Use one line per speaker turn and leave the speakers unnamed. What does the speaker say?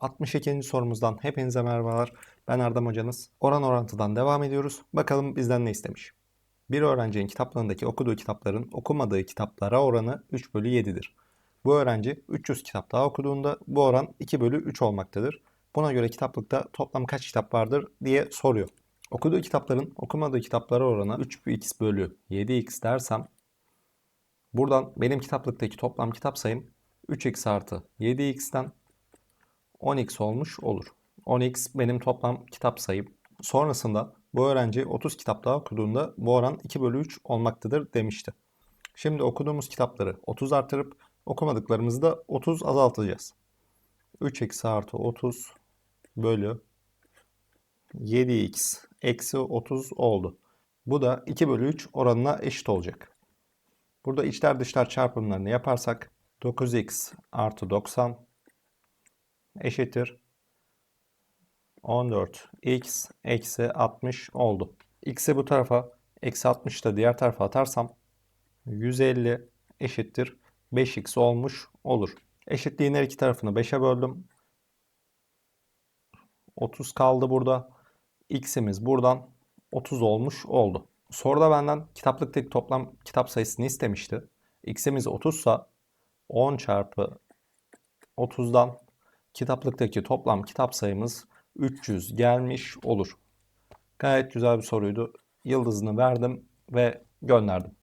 62. sorumuzdan hepinize merhabalar. Ben Erdem hocanız. Oran orantıdan devam ediyoruz. Bakalım bizden ne istemiş. Bir öğrencinin kitaplarındaki okuduğu kitapların okumadığı kitaplara oranı 3 bölü 7'dir. Bu öğrenci 300 kitap daha okuduğunda bu oran 2 bölü 3 olmaktadır. Buna göre kitaplıkta toplam kaç kitap vardır diye soruyor. Okuduğu kitapların okumadığı kitaplara oranı 3x bölü 7x dersem buradan benim kitaplıktaki toplam kitap sayım 3x artı 7x'ten 10x olmuş olur. 10x benim toplam kitap sayım. Sonrasında bu öğrenci 30 kitap daha okuduğunda bu oran 2 bölü 3 olmaktadır demişti. Şimdi okuduğumuz kitapları 30 artırıp okumadıklarımızı da 30 azaltacağız. 3x artı 30 bölü 7x eksi 30 oldu. Bu da 2 bölü 3 oranına eşit olacak. Burada içler dışlar çarpımlarını yaparsak 9x artı 90 eşittir 14x eksi 60 oldu. X'i bu tarafa eksi 60 da diğer tarafa atarsam 150 eşittir 5x olmuş olur. Eşitliğin her iki tarafını 5'e böldüm. 30 kaldı burada. X'imiz buradan 30 olmuş oldu. Soruda benden kitaplıktaki toplam kitap sayısını istemişti. X'imiz 30 sa 10 çarpı 30'dan kitaplıktaki toplam kitap sayımız 300 gelmiş olur. Gayet güzel bir soruydu. Yıldızını verdim ve gönderdim.